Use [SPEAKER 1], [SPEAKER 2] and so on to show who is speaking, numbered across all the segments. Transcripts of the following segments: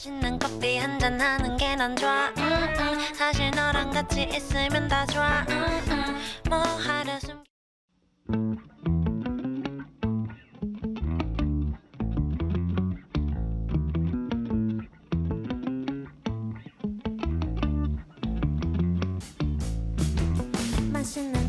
[SPEAKER 1] 맛있는 커피 한잔 하는 게 난 좋아 음, 음. 사실 너랑 같이 있으면 다 좋아 음, 음. 뭐 하려 숨 맛있는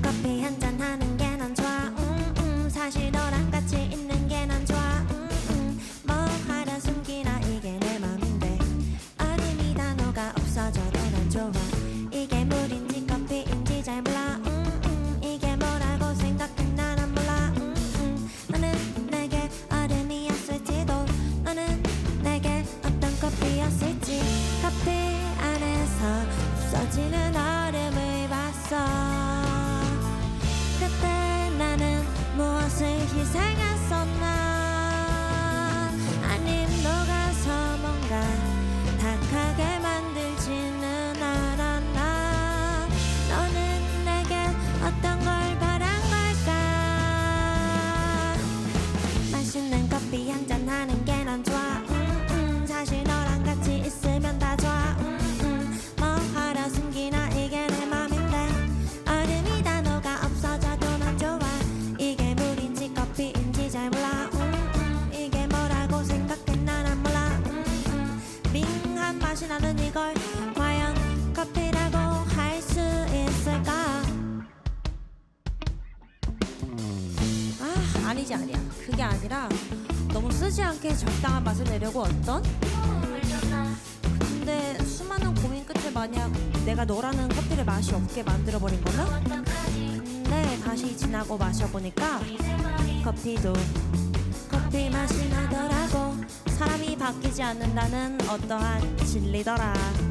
[SPEAKER 1] 다시 나는 이걸 과연 커피라고 할 수 있을까?
[SPEAKER 2] 아, 아니지 아니야. 그게 아니라 너무 쓰지 않게 적당한 맛을 내려고 어떤? 근데 수많은 고민 끝에 만약 내가 너라는 커피를 맛이 없게 만들어 버린 거나? 근데 다시 지나고 마셔보니까 커피도 커피 맛이 나더라고. 바뀌지 않는다는 어떠한 진리더라.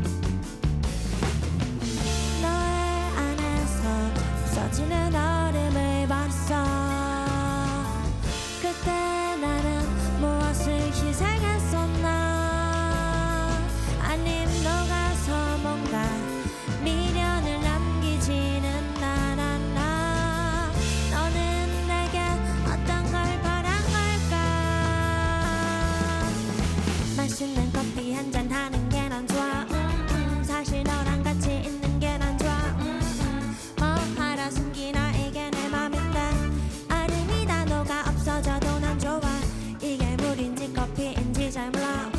[SPEAKER 1] 잘 몰라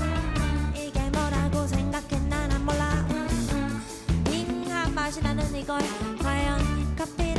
[SPEAKER 1] 이걸 과연 커피